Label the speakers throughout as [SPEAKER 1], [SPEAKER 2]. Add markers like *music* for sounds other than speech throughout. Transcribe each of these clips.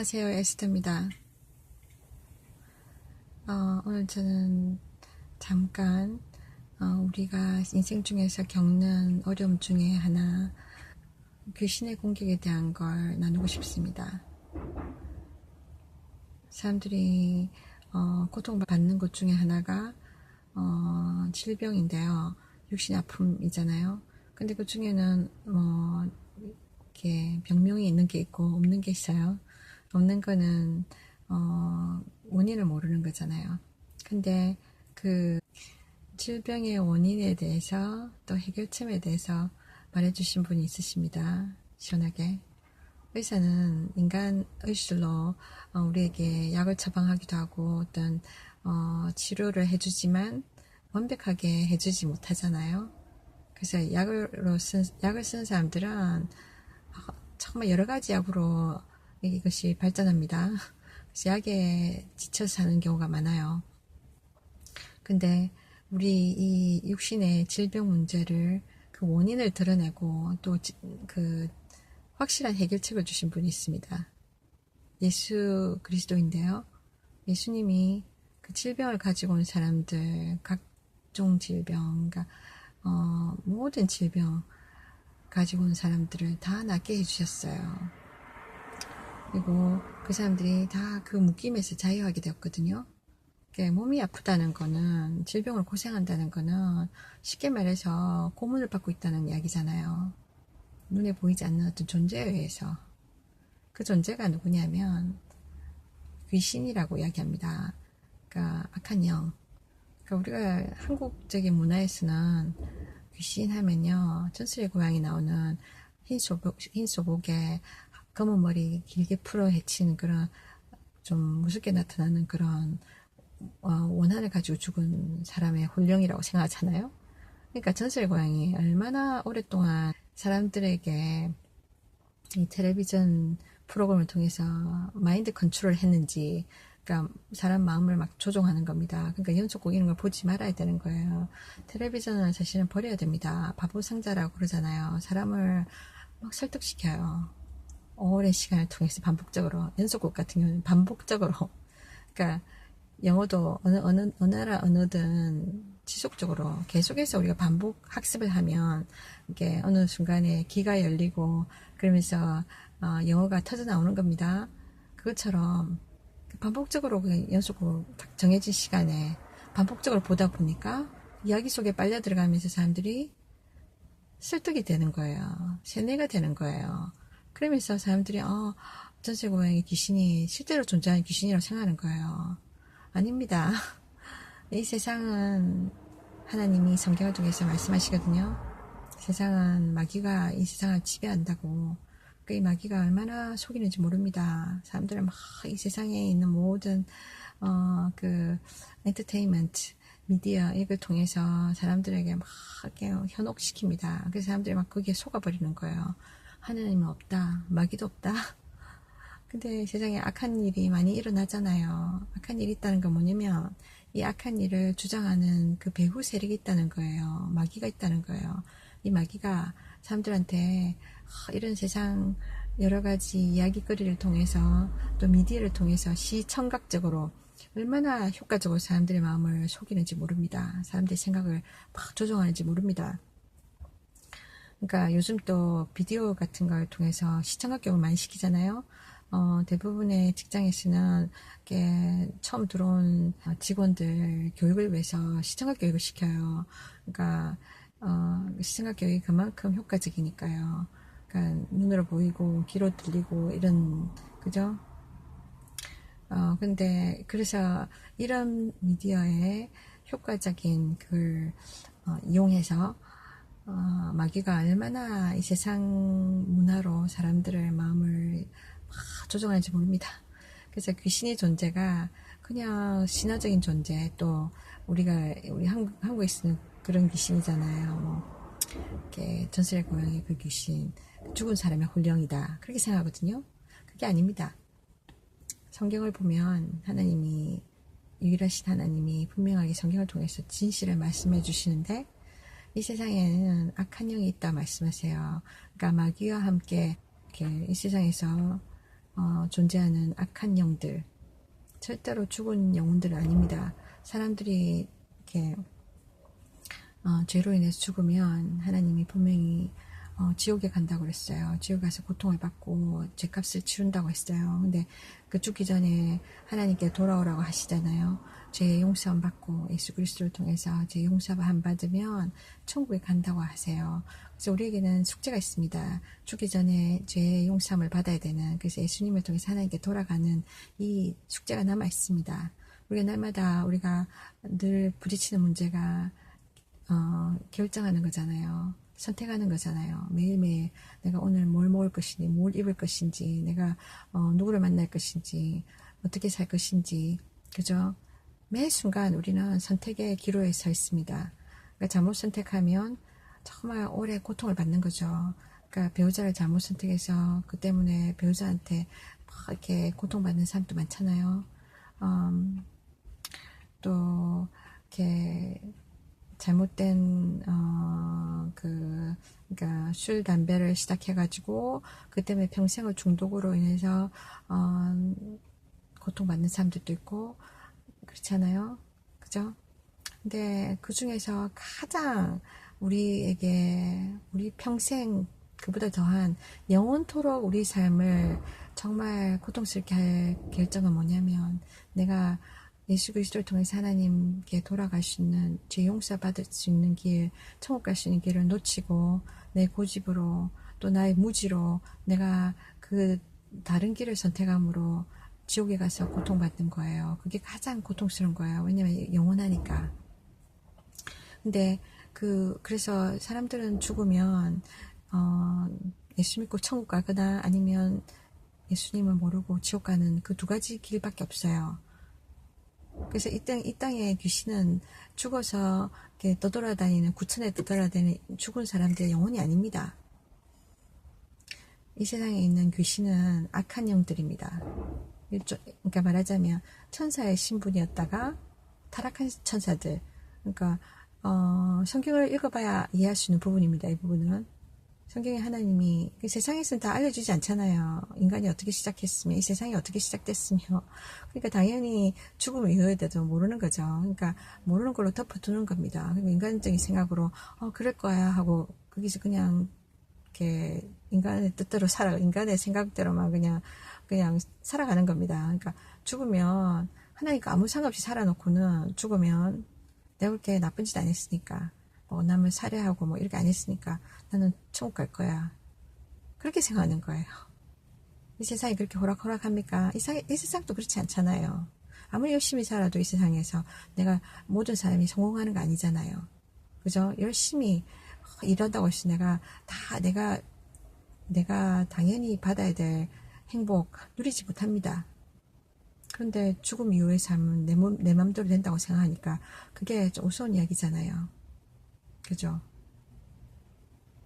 [SPEAKER 1] 안녕하세요. 에스터입니다. 어, 오늘 저는 잠깐 어, 우리가 인생 중에서 겪는 어려움 중에 하나 귀신의 공격에 대한 걸 나누고 싶습니다. 사람들이 어, 고통받는 것 중에 하나가 어, 질병인데요. 육신 아픔이잖아요. 근데 그 중에는 뭐 병명이 있는 게 있고 없는 게 있어요. 없는 거는 어, 원인을 모르는 거잖아요. 근데 그 질병의 원인에 대해서 또 해결책에 대해서 말해주신 분이 있으십니다. 시원하게. 의사는 인간 의술로 어, 우리에게 약을 처방하기도 하고 어떤 어, 치료를 해주지만 완벽하게 해주지 못하잖아요. 그래서 약으로 쓴, 약을 쓴 사람들은 정말 여러 가지 약으로 이것이 발전합니다. 약에 지쳐서 사는 경우가 많아요. 근데 우리 이 육신의 질병 문제를 그 원인을 드러내고 또 그 확실한 해결책을 주신 분이 있습니다. 예수 그리스도인데요. 예수님이 그 질병을 가지고 온 사람들, 각종 질병, 그러니까 어, 모든 질병 가지고 온 사람들을 다 낫게 해주셨어요. 그리고 그 사람들이 다 그 묶임에서 자유하게 되었거든요. 몸이 아프다는 거는 질병을 고생한다는 거는 쉽게 말해서 고문을 받고 있다는 이야기잖아요. 눈에 보이지 않는 어떤 존재에 의해서 그 존재가 누구냐면 귀신이라고 이야기합니다. 그러니까 악한 영. 그러니까 우리가 한국적인 문화에서는 귀신 하면요 전설의 고향이 나오는 흰 소복 흰 소복에 검은 머리 길게 풀어 헤치는 그런 좀 무섭게 나타나는 그런 어, 원한을 가지고 죽은 사람의 혼령이라고 생각하잖아요. 그러니까 전설의 고향이 얼마나 오랫동안 사람들에게 이 텔레비전 프로그램을 통해서 마인드 컨트롤을 했는지 그러니까 사람 마음을 막 조종하는 겁니다. 그러니까 연속곡 이런 걸 보지 말아야 되는 거예요. 텔레비전은 사실은 버려야 됩니다. 바보 상자라고 그러잖아요. 사람을 막 설득시켜요. 오랜 시간을 통해서 반복적으로 연속곡 같은 경우는 반복적으로 *laughs* 그러니까 영어도 어느 어느 어느 나라 언어든 지속적으로 계속해서 우리가 반복 학습을 하면 이게 어느 순간에 귀가 열리고 그러면서 어, 영어가 터져 나오는 겁니다. 그것처럼 반복적으로 그 연속으로 정해진 시간에 반복적으로 보다 보니까 이야기 속에 빨려 들어가면서 사람들이 설득이 되는 거예요. 세뇌가 되는 거예요. 그러면서 사람들이 어, 전세 고양이 귀신이 실제로 존재하는 귀신이라고 생각하는 거예요. 아닙니다. *laughs* 이 세상은 하나님이 성경을 통해서 말씀하시거든요. 세상은 마귀가 이 세상을 지배한다고. 그 이 마귀가 얼마나 속이는지 모릅니다. 사람들은 막 이 세상에 있는 모든 어, 그 엔터테인먼트, 미디어 이걸 통해서 사람들에게 막 이렇게 현혹시킵니다. 그래서 사람들이 막 거기에 속아버리는 거예요. 하나님은 없다. 마귀도 없다. 근데 세상에 악한 일이 많이 일어나잖아요. 악한 일이 있다는 건 뭐냐면 이 악한 일을 주장하는 그 배후 세력이 있다는 거예요. 마귀가 있다는 거예요. 이 마귀가 사람들한테 이런 세상 여러 가지 이야기거리를 통해서 또 미디어를 통해서 시청각적으로 얼마나 효과적으로 사람들의 마음을 속이는지 모릅니다. 사람들의 생각을 막 조종하는지 모릅니다. 그러니까 요즘 또 비디오 같은 걸 통해서 시청각 교육을 많이 시키잖아요. 어, 대부분의 직장에서는 이렇게 처음 들어온 직원들 교육을 위해서 시청각 교육을 시켜요. 그러니까 어, 시청각 교육이 그만큼 효과적이니까요. 그러니까 눈으로 보이고 귀로 들리고 이런 그죠? 어, 근데 그래서 이런 미디어의 효과적인 그걸 어, 이용해서 어, 마귀가 얼마나 이 세상 문화로 사람들의 마음을 조종하는지 모릅니다. 그래서 귀신의 존재가 그냥 신화적인 존재 또 우리가 우리 한국, 한국에 쓰는 그런 귀신이잖아요. 뭐 이렇게 전설의 고양이 그 귀신 죽은 사람의 혼령이다 그렇게 생각하거든요. 그게 아닙니다. 성경을 보면 하나님이 유일하신 하나님이 분명하게 성경을 통해서 진실을 말씀해 주시는데 이 세상에는 악한 영이 있다 말씀하세요. 그러니까 마귀와 함께 이 세상에서 어, 존재하는 악한 영들 절대로 죽은 영혼들은 아닙니다. 사람들이 이렇게 어, 죄로 인해서 죽으면 하나님이 분명히 어, 지옥에 간다고 그랬어요. 지옥 가서 고통을 받고 죄값을 치른다고 했어요. 근데 그 죽기 전에 하나님께 돌아오라고 하시잖아요. 죄 용서함 받고 예수 그리스도를 통해서 죄 용서함 받으면 천국에 간다고 하세요. 그래서 우리에게는 숙제가 있습니다. 죽기 전에 죄 용서함을 받아야 되는 그래서 예수님을 통해서 하나님께 돌아가는 이 숙제가 남아 있습니다. 우리가 날마다 우리가 늘 부딪히는 문제가 어, 결정하는 거잖아요. 선택하는 거잖아요. 매일매일 내가 오늘 뭘 먹을 것인지, 뭘 입을 것인지, 내가 어, 누구를 만날 것인지, 어떻게 살 것인지, 그죠? 매 순간 우리는 선택의 기로에 서 있습니다. 그러니까 잘못 선택하면 정말 오래 고통을 받는 거죠. 그러니까 배우자를 잘못 선택해서 그 때문에 배우자한테 막 이렇게 고통받는 사람도 많잖아요. 음, 또 이렇게 잘못된 어 그 그러니까 술 담배를 시작해가지고 그 때문에 평생을 중독으로 인해서 어 고통받는 사람들도 있고 그렇잖아요, 그죠? 근데 그 중에서 가장 우리에게 우리 평생 그보다 더한 영원토록 우리 삶을 정말 고통스럽게 할 결정은 뭐냐면 내가 예수 그리스도를 통해서 하나님께 돌아갈 수 있는 죄 용서 받을 수 있는 길, 천국 갈 수 있는 길을 놓치고 내 고집으로 또 나의 무지로 내가 그 다른 길을 선택함으로 지옥에 가서 고통받는 거예요. 그게 가장 고통스러운 거예요. 왜냐면 영원하니까. 근데 그 그래서 사람들은 죽으면 어, 예수 믿고 천국 가거나 아니면 예수님을 모르고 지옥 가는 그 두 가지 길밖에 없어요. 그래서 이, 땅, 이 땅의 귀신은 죽어서 떠돌아다니는, 구천에 떠돌아다니는 죽은 사람들의 영혼이 아닙니다. 이 세상에 있는 귀신은 악한 영들입니다. 그러니까 말하자면 천사의 신분이었다가 타락한 천사들. 그러니까, 어, 성경을 읽어봐야 이해할 수 있는 부분입니다. 이 부분은. 성경에 하나님이 그 세상에서는 다 알려주지 않잖아요. 인간이 어떻게 시작했으며 이 세상이 어떻게 시작됐으며 그러니까 당연히 죽음을 이어야 돼도 모르는 거죠. 그러니까 모르는 걸로 덮어두는 겁니다. 그러니까 인간적인 생각으로 어 그럴 거야 하고 거기서 그냥 이렇게 인간의 뜻대로 살아 인간의 생각대로만 그냥 그냥 살아가는 겁니다. 그러니까 죽으면 하나님과 아무 상관없이 살아놓고는 죽으면 내가 그렇게 나쁜 짓 안 했으니까 뭐 남을 살해하고 뭐 이렇게 안 했으니까 나는 천국 갈 거야. 그렇게 생각하는 거예요. 이 세상이 그렇게 호락호락합니까? 이, 사, 이 세상도 그렇지 않잖아요. 아무리 열심히 살아도 이 세상에서 내가 모든 사람이 성공하는 거 아니잖아요. 그죠? 열심히 일한다고 해서 내가 다 내가 내가 당연히 받아야 될 행복 누리지 못합니다. 그런데 죽음 이후의 삶은 내, 몸, 내 맘대로 된다고 생각하니까 그게 좀 우스운 이야기잖아요. 그죠?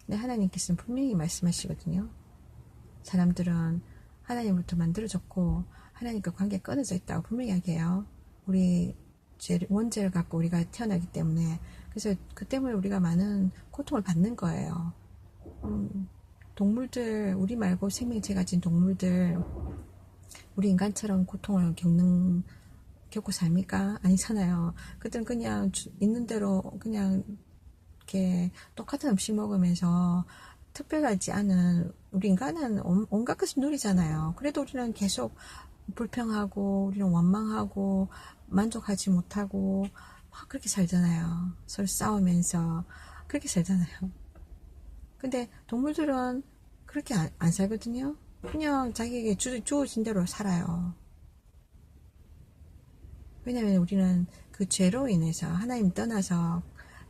[SPEAKER 1] 근데 하나님께서는 분명히 말씀하시거든요. 사람들은 하나님부터 만들어졌고 하나님과 관계가 끊어져 있다고 분명히 이야기해요. 우리 원죄를 갖고 우리가 태어나기 때문에 그래서 그 때문에 우리가 많은 고통을 받는 거예요. 음, 동물들 우리 말고 생명체 가 진 동물들 우리 인간처럼 고통을 겪는 겪고 삽니까? 아니잖아요. 그들은 그냥 있는 대로 그냥 이렇게 똑같은 음식 먹으면서 특별하지 않은 우리 인간은 온갖 것을 누리잖아요. 그래도 우리는 계속 불평하고 우리는 원망하고 만족하지 못하고 막 그렇게 살잖아요. 서로 싸우면서 그렇게 살잖아요. 근데 동물들은 그렇게 안, 안 살거든요. 그냥 자기에게 주, 주어진 대로 살아요. 왜냐면 우리는 그 죄로 인해서 하나님 떠나서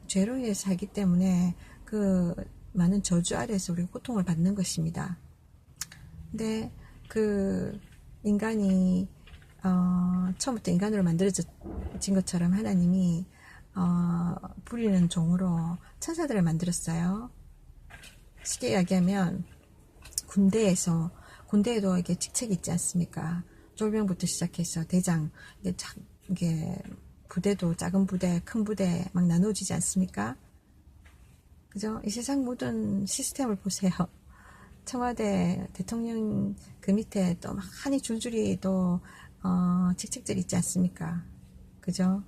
[SPEAKER 1] 죄로 인해서 살기 때문에 그 많은 저주 아래에서 우리가 고통을 받는 것입니다. 근데 그 인간이 어, 처음부터 인간으로 만들어진 것처럼 하나님이 어, 부리는 종으로 천사들을 만들었어요. 쉽게 이야기하면 군대에서 군대에도 이게 직책이 있지 않습니까? 쫄병부터 시작해서 대장 이게, 이게 부대도 작은 부대, 큰 부대 막 나눠지지 않습니까? 그죠? 이 세상 모든 시스템을 보세요. 청와대 대통령 그 밑에 또 많이 줄줄이 또 어, 직책들이 있지 않습니까? 그죠?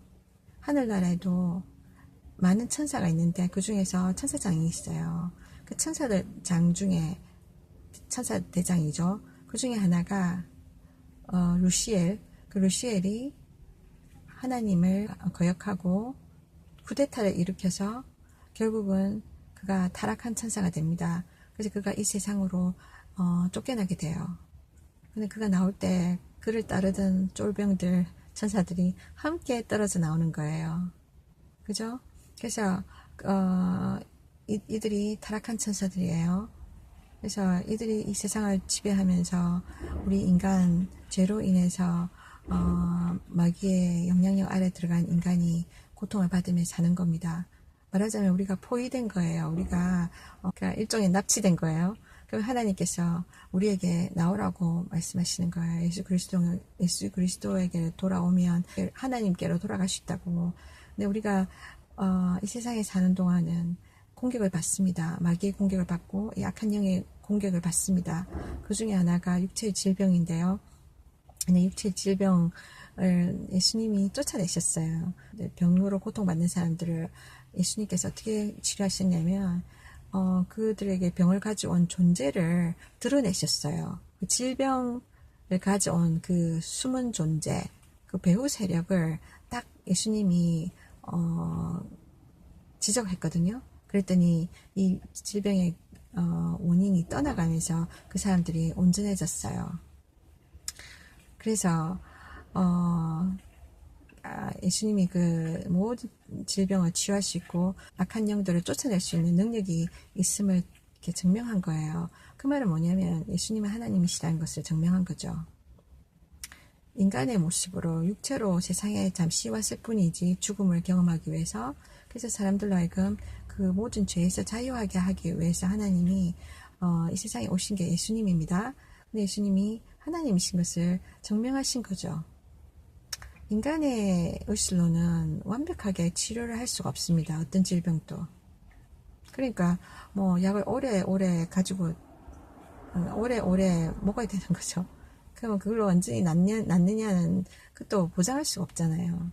[SPEAKER 1] 하늘나라에도 많은 천사가 있는데 그 중에서 천사장이 있어요. 그 천사들 장 중에 천사 대장이죠. 그 중에 하나가 어, 루시엘. 그 루시엘이 하나님을 거역하고 쿠데타를 일으켜서 결국은 그가 타락한 천사가 됩니다. 그래서 그가 이 세상으로 어, 쫓겨나게 돼요. 근데 그가 나올 때 그를 따르던 쫄병들 천사들이 함께 떨어져 나오는 거예요. 그죠? 그래서 어, 이, 이들이 타락한 천사들이에요. 그래서 이들이 이 세상을 지배하면서 우리 인간 죄로 인해서 어, 마귀의 영향력 아래 들어간 인간이 고통을 받으며 사는 겁니다. 말하자면 우리가 포위된 거예요. 우리가 어, 그러니까 일종의 납치된 거예요. 그럼 하나님께서 우리에게 나오라고 말씀하시는 거예요. 예수 그리스도 예수 그리스도에게 돌아오면 하나님께로 돌아갈 수 있다고. 근데 우리가 어, 이 세상에 사는 동안은 공격을 받습니다. 마귀의 공격을 받고 약한 영의 공격을 받습니다. 그 중에 하나가 육체의 질병인데요. 육체의 질병을 예수님이 쫓아내셨어요. 병으로 고통받는 사람들을 예수님께서 어떻게 치료하셨냐면 어, 그들에게 병을 가져온 존재를 드러내셨어요. 그 질병을 가져온 그 숨은 존재, 그 배후 세력을 딱 예수님이 어, 지적했거든요. 그랬더니 이 질병의 어, 원인이 떠나가면서 그 사람들이 온전해졌어요. 그래서 어, 아, 예수님이 그 모든 질병을 있고 악한 영들을 쫓아낼 수 있는 능력이 있음을 이렇게 증명한 거예요. 그 말은 뭐냐면 예수님은 하나님이시라는 것을 증명한 거죠. 인간의 모습으로 육체로 세상에 잠시 왔을 뿐이지 죽음을 경험하기 위해서 그래서 사람들로 하여금 그 모든 죄에서 자유하게 하기 위해서 하나님이 어, 이 세상에 오신 게 예수님입니다. 근데 예수님이 하나님이신 것을 증명하신 거죠. 인간의 의술로는 완벽하게 치료를 할 수가 없습니다. 어떤 질병도. 그러니까 뭐 약을 오래오래 가지고 어, 오래오래 먹어야 되는 거죠. 그러면 그걸로 완전히 낫냐, 낫느냐는 그것도 보장할 수가 없잖아요.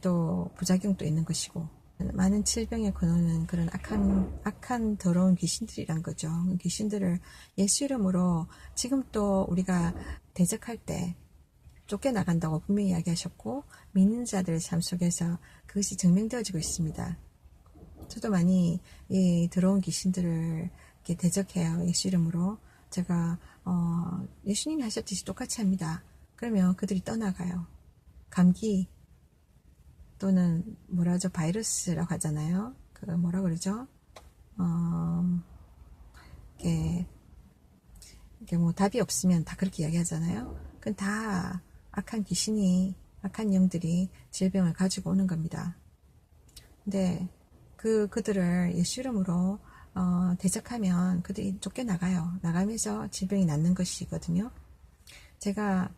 [SPEAKER 1] 또 부작용도 있는 것이고. 많은 질병의 근원은 그런 악한, 악한 더러운 귀신들이란 거죠. 귀신들을 예수 이름으로 지금 또 우리가 대적할 때 쫓겨나간다고 분명히 이야기하셨고, 믿는 자들의 삶 속에서 그것이 증명되어지고 있습니다. 저도 많이 이 더러운 귀신들을 이렇게 대적해요. 예수 이름으로. 제가, 어, 예수님이 하셨듯이 똑같이 합니다. 그러면 그들이 떠나가요. 감기, 또는 뭐라죠 바이러스라고 하잖아요. 그 뭐라 그러죠? 어, 이게 이게 뭐 답이 없으면 다 그렇게 이야기하잖아요. 그건 다 악한 귀신이 악한 영들이 질병을 가지고 오는 겁니다. 근데 그 그들을 예수 이름으로 어, 대적하면 그들이 쫓겨나가요. 나가면서 질병이 낫는 것이거든요. 제가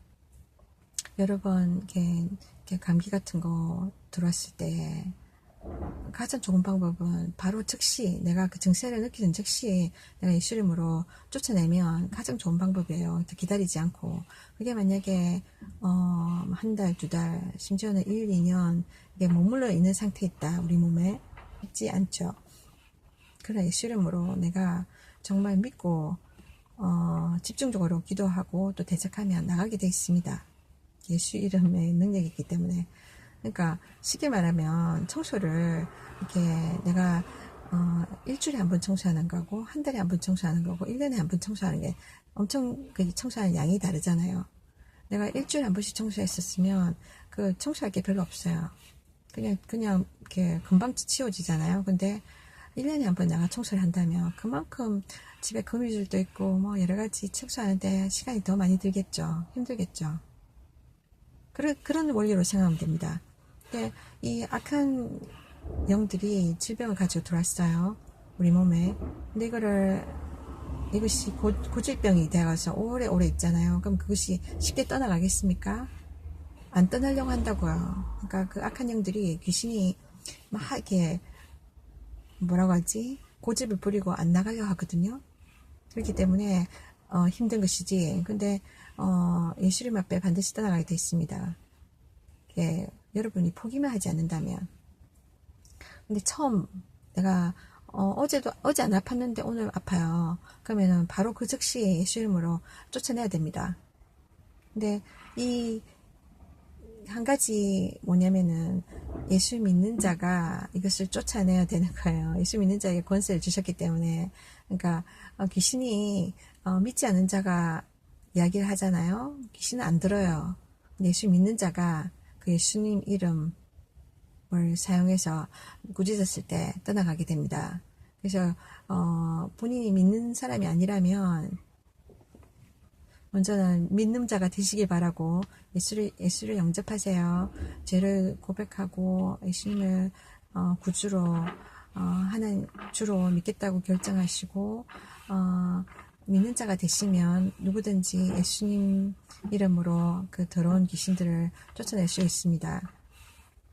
[SPEAKER 1] 여러 번 이렇게 감기 같은 거 들어왔을 때 가장 좋은 방법은 바로 즉시 내가 그 증세를 느끼는 즉시 내가 예수 이름으로 쫓아내면 가장 좋은 방법이에요. 기다리지 않고 그게 만약에 어, 한 달, 두 달, 심지어는 1, 2년 이게 머물러 있는 상태에 있다 우리 몸에 있지 않죠. 그러나 예수 이름으로 내가 정말 믿고 어, 집중적으로 기도하고 또 대적하면 나가게 돼 있습니다. 예수 이름의 능력이 있기 때문에 그러니까 쉽게 말하면 청소를 이렇게 내가 어, 일주일에 한 번 청소하는 거고 한 달에 한 번 청소하는 거고 1년에 한 번 청소하는 게 엄청 그 청소하는 양이 다르잖아요. 내가 일주일에 한 번씩 청소했었으면 그 청소할 게 별로 없어요. 그냥 그냥 이렇게 금방 치워지잖아요. 근데 1년에 한번 내가 청소를 한다면 그만큼 집에 거미줄도 있고 뭐 여러 가지 청소하는데 시간이 더 많이 들겠죠. 힘들겠죠. 그런, 그런 원리로 생각하면 됩니다. 근데 이 악한 영들이 질병을 가지고 들어왔어요. 우리 몸에. 근데 이거를, 이것이 고, 고질병이 되어서 오래오래 있잖아요. 그럼 그것이 쉽게 떠나가겠습니까? 안 떠나려고 한다고요. 그러니까 그 악한 영들이 귀신이 막 이렇게 뭐라고 하지? 고집을 부리고 안 나가려 하거든요. 그렇기 때문에 어, 힘든 것이지. 근데 어, 예수님 앞에 반드시 떠나가게 돼 있습니다. 예, 여러분이 포기만 하지 않는다면. 근데 처음 내가 어, 어제도 어제 안 아팠는데 오늘 아파요. 그러면은 바로 그 즉시 예수 이름으로 쫓아내야 됩니다. 근데 이 한 가지 뭐냐면은 예수 믿는 자가 이것을 쫓아내야 되는 거예요. 예수 믿는 자에게 권세를 주셨기 때문에 그러니까 어, 귀신이 어, 믿지 않는 자가 이야기를 하잖아요. 귀신은 안 들어요. 예수 믿는 자가 그 예수님 이름을 사용해서 꾸짖었을 때 떠나가게 됩니다. 그래서 어, 본인이 믿는 사람이 아니라면 먼저는 믿는 자가 되시길 바라고 예수를 예수를 영접하세요. 죄를 고백하고 예수님을 어, 구주로 어, 하는 주로 믿겠다고 결정하시고 어, 믿는 자가 되시면 누구든지 예수님 이름으로 그 더러운 귀신들을 쫓아낼 수 있습니다.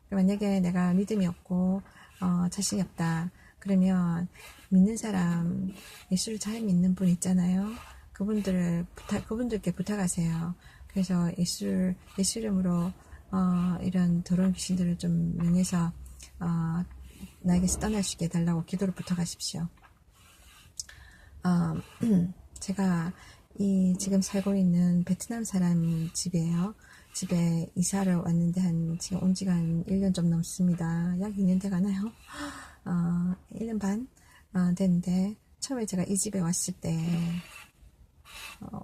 [SPEAKER 1] 만약에 내가 믿음이 없고 어, 자신이 없다. 그러면 믿는 사람 예수를 잘 믿는 분 있잖아요. 그분들을 부탁, 그분들께 부탁하세요. 그래서 예수, 예수 이름으로, 어, 이런 더러운 귀신들을 좀 명해서, 어, 나에게서 떠날 수 있게 해달라고 기도를 부탁하십시오. 어, *clears throat* 제가 이 지금 살고 있는 베트남 사람 집이에요. 집에 이사를 왔는데 한 지금 온 지가 한 1년 좀 넘습니다. 약 2년 돼 가나요? 어, 1년 반 어, 됐는데 처음에 제가 이 집에 왔을 때 어,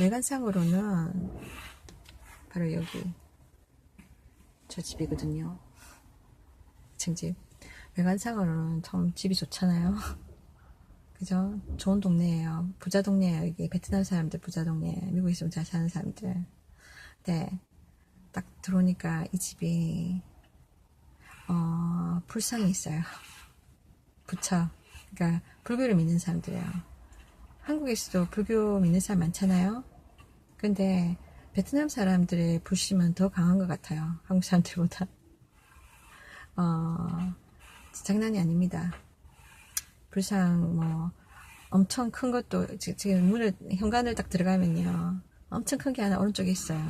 [SPEAKER 1] 외관상으로는 바로 여기 저 집이거든요. 층집. 외관상으로는 참 집이 좋잖아요. 그죠? 좋은 동네예요. 부자 동네예요. 이게 베트남 사람들 부자 동네. 미국에 있으면 잘 사는 사람들. 네. 딱 들어오니까 이 집이 어, 불상이 있어요. 부처. 그러니까 불교를 믿는 사람들이에요. 한국에서도 불교 믿는 사람 많잖아요. 근데 베트남 사람들의 불심은 더 강한 것 같아요. 한국 사람들보다. 어, 장난이 아닙니다. 불상 뭐 엄청 큰 것도 지금 문을 현관을 딱 들어가면요. 엄청 큰 게 하나 오른쪽에 있어요.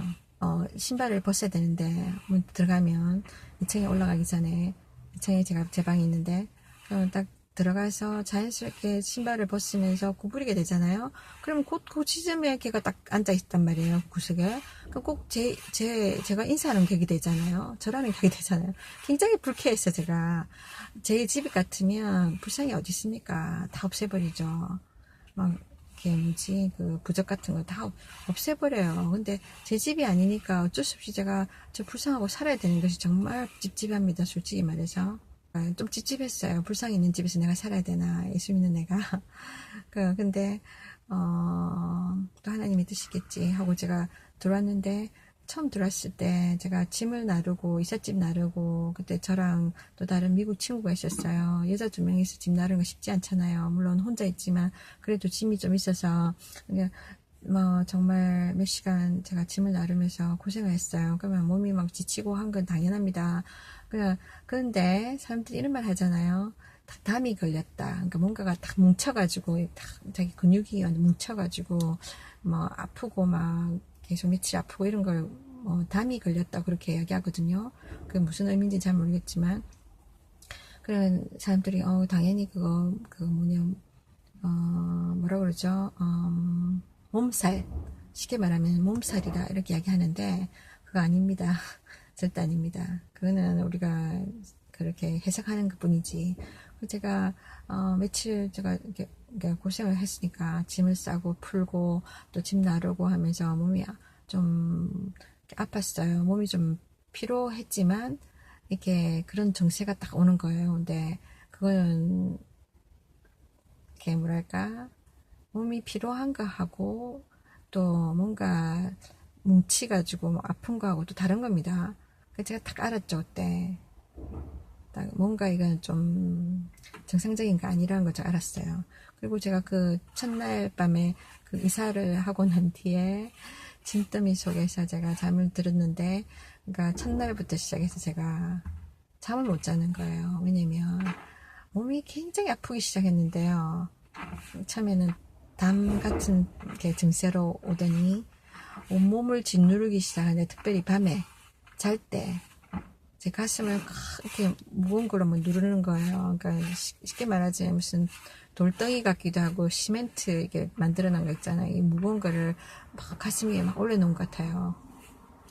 [SPEAKER 1] 어, 신발을 벗어야 되는데 문 들어가면 2층에 올라가기 전에 2층에 제가 제 방이 있는데 그럼 딱 들어가서 자연스럽게 신발을 벗으면서 구부리게 되잖아요. 그럼 곧그 지점에 걔가 딱 앉아 있단 말이에요. 구석에. 꼭 제, 제, 제가 인사하는 격이 되잖아요. 저라는 격이 되잖아요. 굉장히 불쾌했어, 제가. 제 집 같으면 불상이 어디 있습니까? 다 없애버리죠. 막, 이게 뭐지, 그 부적 같은 거 다 없애버려요. 근데 제 집이 아니니까 어쩔 수 없이 제가 저 불쌍하고 살아야 되는 것이 정말 찝찝합니다. 솔직히 말해서. 아, 좀 찝찝했어요. 불쌍히 있는 집에서 내가 살아야 되나, 예수 믿는 내가. *laughs* 그, 근데, 어, 또 하나님이 뜻이겠지 하고 제가 들어왔는데, 처음 들어왔을 때 제가 짐을 나르고, 이삿짐 나르고, 그때 저랑 또 다른 미국 친구가 있었어요. 여자 두 명이서 짐 나르는 거 쉽지 않잖아요. 물론 혼자 있지만, 그래도 짐이 좀 있어서, 그냥, 뭐, 정말 몇 시간 제가 짐을 나르면서 고생을 했어요. 그러면 몸이 막 지치고 한 건 당연합니다. 그런데 사람들이 이런 말 하잖아요. 담이 걸렸다. 그러니까 뭔가가 딱 뭉쳐가지고 딱 자기 근육이 뭉쳐가지고 뭐 아프고 막 계속 며칠 아프고 이런 걸 뭐 담이 걸렸다 그렇게 이야기하거든요. 그 무슨 의미인지 잘 모르겠지만 그런 사람들이 어 당연히 그거 그 뭐냐 어 뭐라 그러죠? 어, 몸살 쉽게 말하면 몸살이다 이렇게 이야기하는데 그거 아닙니다. 절대 아닙니다. 그거는 우리가 그렇게 해석하는 것 뿐이지. 제가, 어, 며칠 제가 이렇게 고생을 했으니까 짐을 싸고 풀고 또 짐 나르고 하면서 몸이 좀 아팠어요. 몸이 좀 피로했지만 이렇게 그런 정세가 딱 오는 거예요. 근데 그거는 이렇게 뭐랄까 몸이 피로한 거 하고 또 뭔가 뭉치가지고 뭐 아픈 거하고 또 다른 겁니다. 제가 딱 알았죠, 그때. 딱 뭔가 이건 좀 정상적인 거 아니라는 걸 알았어요. 그리고 제가 그 첫날 밤에 그 이사를 하고 난 뒤에 짐더미 속에서 제가 잠을 들었는데, 그러니까 첫날부터 시작해서 제가 잠을 못 자는 거예요. 왜냐면 몸이 굉장히 아프기 시작했는데요. 처음에는 담 같은 이렇게 증세로 오더니 온몸을 짓누르기 시작하는데 특별히 밤에 잘 때 제 가슴을 칵 이렇게 무거운 걸로 막 누르는 거예요. 그러니까 쉽- 쉽게 말하지 무슨 돌덩이 같기도 하고 시멘트 이게 만들어 놓은 거 있잖아요. 이 무거운 거를 막 가슴 위에 막 올려놓은 것 같아요.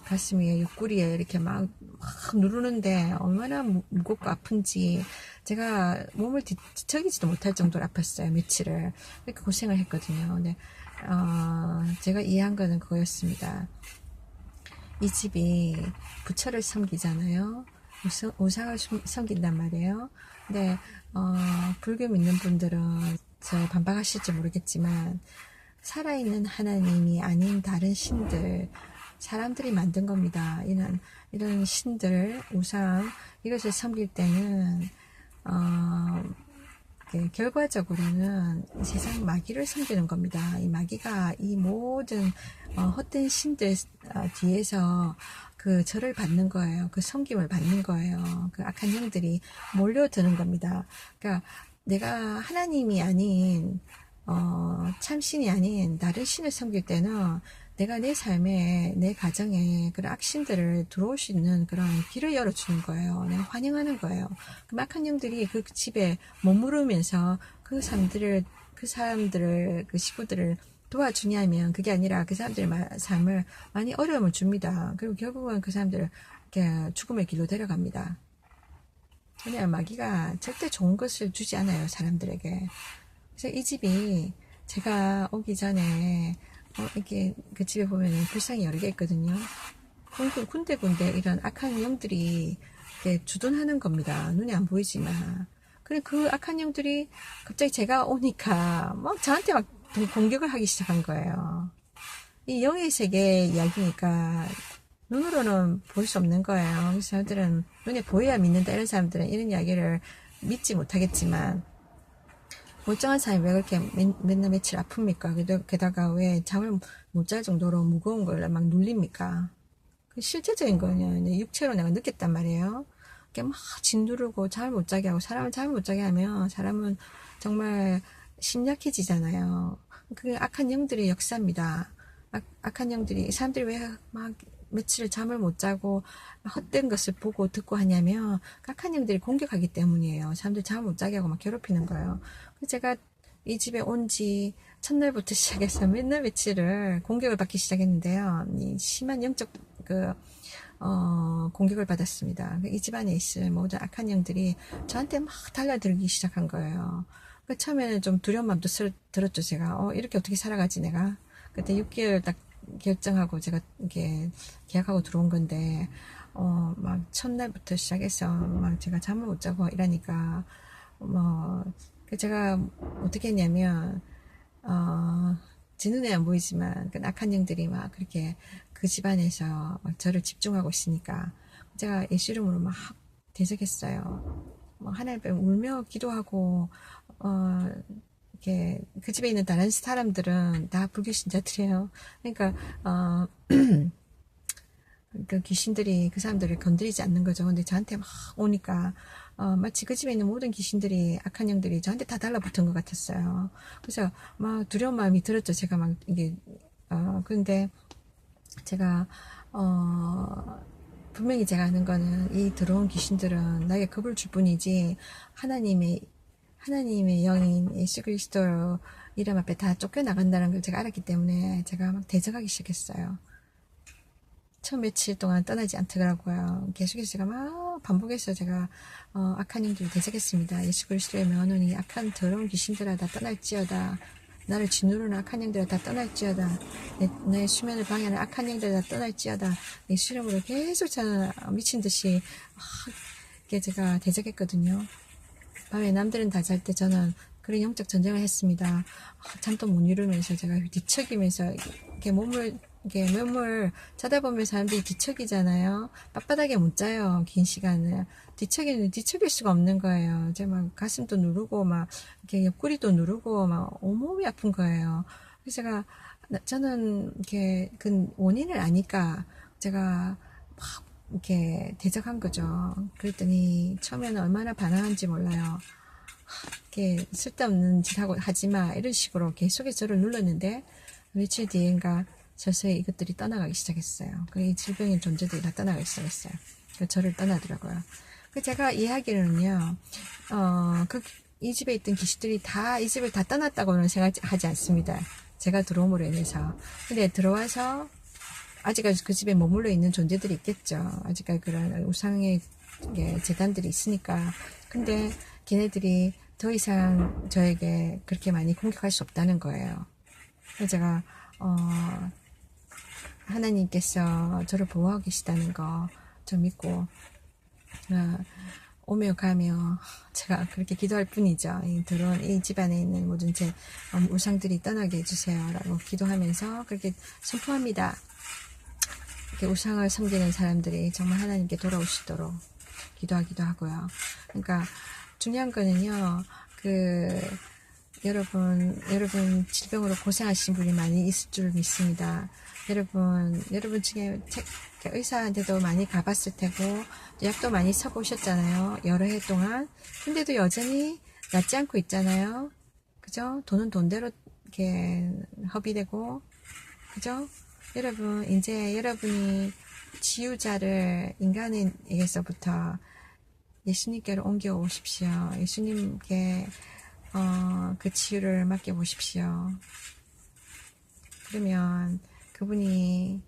[SPEAKER 1] 가슴 위에 옆구리에 이렇게 막, 막 누르는데 얼마나 무, 무겁고 아픈지 제가 몸을 뒤, 뒤척이지도 못할 정도로 아팠어요 며칠을 그렇게 고생을 했거든요 근데 어, 제가 이해한 거는 그거였습니다 이 집이 부처를 섬기잖아요 섬- 섬긴단 말이에요 근데 어, 불교 믿는 분들은 저 반박하실지 모르겠지만 살아있는 하나님이 아닌 다른 신들, 사람들이 만든 겁니다. 이런, 이런 신들, 우상, 이것을 섬길 때는, 어, 그 결과적으로는 이 세상 마귀를 섬기는 겁니다. 이 마귀가 이 모든 어, 헛된 신들 어, 뒤에서 그 절을 받는 거예요. 그 섬김을 받는 거예요. 그 악한 영들이 몰려드는 겁니다. 그러니까 내가 하나님이 아닌 어, 참신이 아닌 다른 신을 섬길 때는 내가 내 삶에, 내 가정에 그런 악신들을 들어올 수 있는 그런 길을 열어주는 거예요. 내가 환영하는 거예요. 그럼 악한 영들이 그 집에 머무르면서 그 사람들을, 그 사람들을, 그 식구들을 도와주냐면 그게 아니라 그 사람들의 마- 삶을 많이 어려움을 줍니다. 그리고 결국은 그 사람들을 죽음의 길로 데려갑니다. 그냥 마귀가 절대 좋은 것을 주지 않아요, 사람들에게. 그래서 이 집이 제가 오기 전에 어, 이렇게 그 집에 보면 불상이 여러 개 있거든요. 군- 군데군데 이런 악한 영들이 주둔하는 겁니다. 눈에 안 보이지만. 그래 그 악한 영들이 갑자기 제가 오니까 막 저한테 막 공격을 하기 시작한 거예요. 이 영의 세계 이야기니까 눈으로는 볼 수 없는 거예요. 그래서 사람들은 눈에 보여야 믿는다 이런 사람들은 이런 이야기를 믿지 못하겠지만 멀쩡한 사람이 왜 그렇게 맨, 맨날 며칠 아픕니까? 게다가 왜 잠을 못 잘 정도로 무거운 걸 막 눌립니까? 그 실제적인 거는 육체로 내가 느꼈단 말이에요. 이렇게 막 짓누르고 잠을 못 자게 하고 사람을 잠을 못 자게 하면 사람은 정말 심약해지잖아요. 그 악한 영들의 역사입니다. 악, 악한 영들이 사람들이 왜 막 며칠 잠을 못 자고 헛된 것을 보고 듣고 하냐면 영들이 공격하기 때문이에요. 사람들 잠을 못 자게 하고 막 괴롭히는 거예요. 제가 이 집에 온 지 첫날부터 *laughs* 시작해서 맨날 며칠을 공격을 받기 시작했는데요. 이 심한 영적 그 어, 공격을 받았습니다. 이 집안에 있을 모든 악한 영들이 저한테 막 달라들기 시작한 거예요. 그 처음에는 좀 두려운 마음도 슬- 들었죠, 제가. 어, 이렇게 어떻게 살아가지, 내가. 그때 6개월 딱 결정하고 제가 이렇게 계약하고 들어온 건데, 어, 막 첫날부터 시작해서 막 제가 잠을 못 자고 이러니까, 뭐, 그 제가 어떻게 했냐면, 어, 제 눈에 안 보이지만, 그 악한 영들이 막 그렇게 그 집안에서 막 저를 집중하고 있으니까, 제가 예수 이름으로 막 대적했어요. 뭐 하나님 앞에 울며 기도하고, 어, 이렇게 그 집에 있는 다른 사람들은 다 불교 신자들이에요. 그러니까, 어, *clears throat* 그 귀신들이 그 사람들을 건드리지 않는 거죠. 근데 저한테 막 오니까 어, 마치 그 집에 있는 모든 귀신들이 악한 영들이 저한테 다 달라붙은 것 같았어요. 그래서 막 두려운 마음이 들었죠. 제가 막 이게 어 근데 제가 어 분명히 제가 아는 거는 이 들어온 귀신들은 나에게 겁을 줄 뿐이지 하나님의 하나님의 영인 예수 그리스도 이름 앞에 다 쫓겨나간다는 걸 제가 알았기 때문에 제가 막 대적하기 시작했어요. 처음 며칠 동안 떠나지 않더라고요. 계속해서 제가 막 반복해서 제가 어, 악한 영들을 대적했습니다. 예수 그리스도의 명언이 악한 더러운 귀신들아 다 떠날지어다. 나를 짓누르는 악한 영들아 다 떠날지어다. 내, 내 수면을 방해하는 악한 영들아 다 떠날지어다. 예수 이름으로 계속 저는 미친 듯이 막 제가 대적했거든요. 밤에 남들은 다 잘 때 저는 그런 영적 전쟁을 했습니다. 아, 잠도 못 이루면서 제가 뒤척이면서 이렇게 몸을 이렇게 몸을 쳐다보면 사람들이 뒤척이잖아요. 빳빳하게 못 자요. 긴 시간을. 뒤척이는 뒤척일 수가 없는 거예요. 이제 막 가슴도 누르고 막 이렇게 옆구리도 누르고 막 온몸이 아픈 거예요. 그래서 제가 나- 저는 이렇게 그 원인을 아니까 제가 막 이렇게 대적한 거죠. 그랬더니 처음에는 얼마나 반항한지 몰라요. 이렇게 쓸데없는 짓 하고 하지 마 이런 식으로 계속해서 저를 눌렀는데 며칠 뒤엔가 서서히 이것들이 떠나가기 시작했어요. 그 이 질병의 존재들이 다 떠나가기 시작했어요. 그 저를 떠나더라고요. 그 제가 이야기는요, 어, 그, 이 집에 있던 귀신들이 다 이 집을 다 떠났다고는 생각하지 않습니다. 제가 들어옴으로 인해서. 근데 들어와서 아직까지 그 집에 머물러 있는 존재들이 있겠죠. 아직까지 그런 우상의 예, 재단들이 있으니까. 근데 걔네들이 더 이상 저에게 그렇게 많이 공격할 수 없다는 거예요. 그래서 제가 어, 하나님께서 저를 보호하고 계시다는 거 좀 믿고 어, 오며 가며 제가 그렇게 기도할 뿐이죠. 이 들어온 이 집안에 있는 모든 제 어, 우상들이 떠나게 해주세요라고 기도하면서 그렇게 선포합니다. 이렇게 우상을 섬기는 사람들이 정말 하나님께 돌아오시도록 기도하기도 하고요. 그러니까 중요한 거는요. 그 여러분 여러분 질병으로 고생하신 분이 많이 있을 줄 믿습니다. 여러분 여러분 중에 책- 의사한테도 많이 가봤을 테고 약도 많이 써보셨잖아요. 여러 해 동안. 근데도 여전히 낫지 않고 있잖아요. 그죠? 돈은 돈대로 이렇게 허비되고 그죠? 여러분 이제 여러분이 치유자를 인간에게서부터 예수님께로 옮겨 오십시오. 예수님께 어, 그 치유를 맡겨 보십시오. 그러면 그분이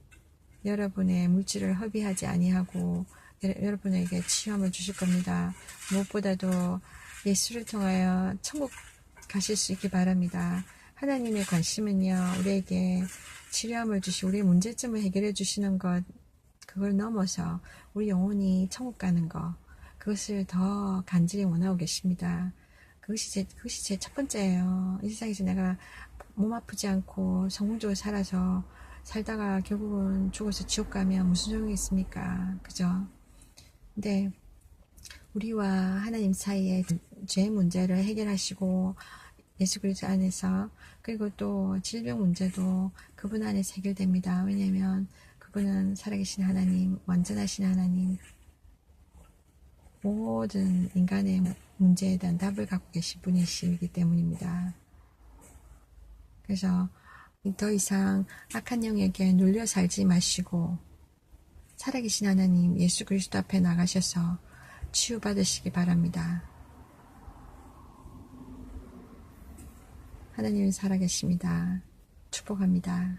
[SPEAKER 1] 여러분의 물질을 허비하지 아니하고 여- 여러분에게 치유함을 주실 겁니다. 무엇보다도 예수를 통하여 천국 가실 수 있기 바랍니다. 하나님의 관심은요, 우리에게 치료함을 주시, 우리의 문제점을 해결해 주시는 것, 그걸 넘어서 우리 영혼이 천국 가는 것, 그것을 더 간절히 원하고 계십니다. 그것이 제, 그것이 제 첫 번째예요. 이 세상에서 내가 몸 아프지 않고 성공적으로 살아서 살다가 결국은 죽어서 지옥 가면 무슨 소용이 있습니까? 그죠? 근데 우리와 하나님 사이의 죄 문제를 해결하시고 예수 그리스도 안에서 그리고 또 질병 문제도 그분 안에서 해결됩니다. 왜냐하면 그분은 살아계신 하나님, 완전하신 하나님, 모든 인간의 문제에 대한 답을 갖고 계신 분이시기 때문입니다. 그래서 더 이상 악한 영에게 눌려 살지 마시고 살아계신 하나님 예수 그리스도 앞에 나가셔서 치유받으시기 바랍니다. 하나님은 살아계십니다. 축복합니다.